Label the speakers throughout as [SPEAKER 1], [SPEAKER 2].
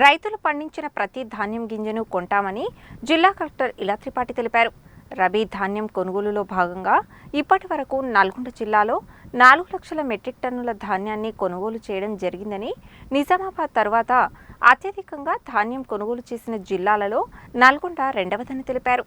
[SPEAKER 1] రైతులు పండించిన ప్రతి ధాన్యం గింజను కొంటామని జిల్లా కలెక్టర్ ఇలా త్రిపాఠి తెలిపారు. రబీ ధాన్యం కొనుగోలులో భాగంగా ఇప్పటి వరకు నల్గొండ జిల్లాలో నాలుగు లక్షల మెట్రిక్ టన్నుల ధాన్యాన్ని కొనుగోలు చేయడం జరిగిందని నిజామాబాద్ తర్వాత అత్యధికంగా ధాన్యం కొనుగోలు చేసిన జిల్లాలలో నల్గొండ రెండవదని తెలిపారు.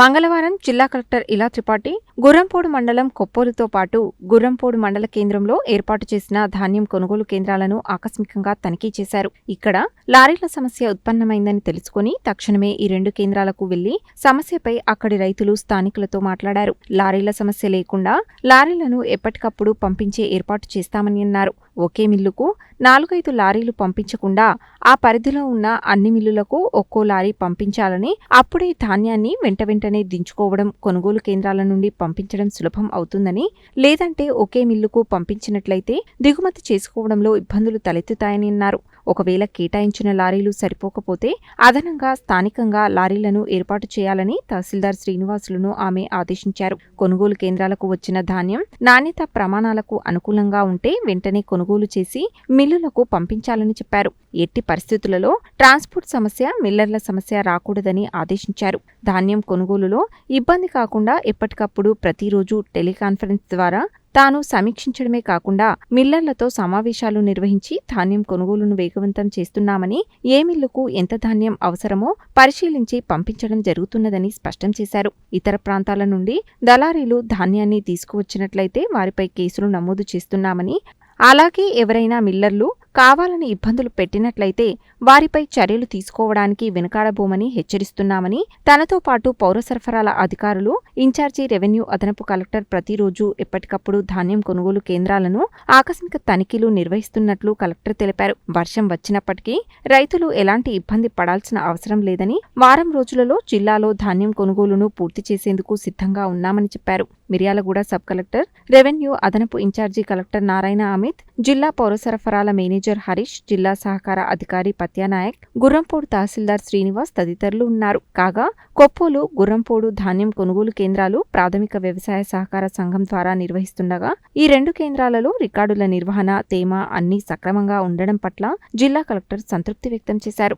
[SPEAKER 1] మంగళవారం జిల్లా కలెక్టర్ ఇలా త్రిపాఠి గుర్రంపోడు మండలం కొప్పోలుతో పాటు గుర్రంపోడు మండల కేంద్రంలో ఏర్పాటు చేసిన ధాన్యం కొనుగోలు కేంద్రాలను ఆకస్మికంగా తనిఖీ చేశారు. ఇక్కడ లారీల సమస్య ఉత్పన్నమైందని తెలుసుకుని తక్షణమే ఈ రెండు కేంద్రాలకు వెళ్ళి సమస్యపై అక్కడి రైతులు స్థానికులతో మాట్లాడారు. లారీల సమస్య లేకుండా లారీలను ఎప్పటికప్పుడు పంపించే ఏర్పాటు చేస్తామని అన్నారు. ఒకే మిల్లుకు నాలుగైదు లారీలు పంపించకుండా ఆ పరిధిలో ఉన్న అన్ని మిల్లులకు ఒక్కో లారీ పంపించాలని అప్పుడే ధాన్యాన్ని వెంట వెంటనే దించుకోవడం కొనుగోలు కేంద్రాల నుండి పంపించడం సులభం అవుతుందని లేదంటే ఒకే మిల్లుకు పంపించినట్లయితే దిగుమతి చేసుకోవడంలో ఇబ్బందులు తలెత్తుతాయని అన్నారు. ఒకవేళ కేటాయించిన లారీలు సరిపోకపోతే అదనంగా స్థానికంగా లారీలను ఏర్పాటు చేయాలని తహసీల్దార్ శ్రీనివాసులను ఆమె ఆదేశించారు. కొనుగోలు కేంద్రాలకు వచ్చిన ధాన్యం నాణ్యత ప్రమాణాలకు అనుకూలంగా ఉంటే వెంటనే కొనుగోలు చేసి మిల్లులకు పంపించాలని చెప్పారు. ఎట్టి పరిస్థితులలో ట్రాన్స్పోర్ట్ సమస్య మిల్లర్ల సమస్య రాకూడదని ఆదేశించారు. ధాన్యం కొనుగోలులో ఇబ్బంది కాకుండా ఎప్పటికప్పుడు ప్రతిరోజు టెలికాన్ఫరెన్స్ ద్వారా తాను సమీక్షించడమే కాకుండా మిల్లర్లతో సమావేశాలు నిర్వహించి ధాన్యం కొనుగోలును వేగవంతం చేస్తున్నామని ఏ మిల్లుకు ఎంత ధాన్యం అవసరమో పరిశీలించి పంపించడం జరుగుతున్నదని స్పష్టం చేశారు. ఇతర ప్రాంతాల నుండి దళారీలు ధాన్యాన్ని తీసుకువచ్చినట్లయితే వారిపై కేసులు నమోదు చేస్తున్నామని అలాగే ఎవరైనా మిల్లర్లు కావాలని ఇబ్బందులు పెట్టినట్లయితే వారిపై చర్యలు తీసుకోవడానికి వెనుకాడబోమని హెచ్చరిస్తున్నామని తనతో పాటు పౌర సరఫరాల అధికారులు ఇన్ఛార్జి రెవెన్యూ అదనపు కలెక్టర్ ప్రతిరోజు ఎప్పటికప్పుడు ధాన్యం కొనుగోలు కేంద్రాలను ఆకస్మిక తనిఖీలు నిర్వహిస్తున్నట్లు కలెక్టర్ తెలిపారు. వర్షం వచ్చినప్పటికీ రైతులు ఎలాంటి ఇబ్బంది పడాల్సిన అవసరం లేదని వారం రోజులలో జిల్లాలో ధాన్యం కొనుగోలును పూర్తి చేసేందుకు సిద్ధంగా ఉన్నామని చెప్పారు. మిర్యాలగూడ సబ్ కలెక్టర్ రెవెన్యూ అదనపు in charge collector Narayana Amit జిల్లా పౌర సరఫరాల మేనేజర్ హరీష్ జిల్లా సహకార అధికారి పత్యానాయక్ గుర్రంపోడు తహసీల్దార్ శ్రీనివాస్ తదితరులు ఉన్నారు. కాగా కొప్పోలు గుర్రంపోడు ధాన్యం కొనుగోలు కేంద్రాలు ప్రాథమిక వ్యవసాయ సహకార సంఘం ద్వారా నిర్వహిస్తుండగా ఈ రెండు కేంద్రాలలో రికార్డుల నిర్వహణ తేమ అన్ని సక్రమంగా ఉండడం పట్ల జిల్లా కలెక్టర్ సంతృప్తి వ్యక్తం చేశారు.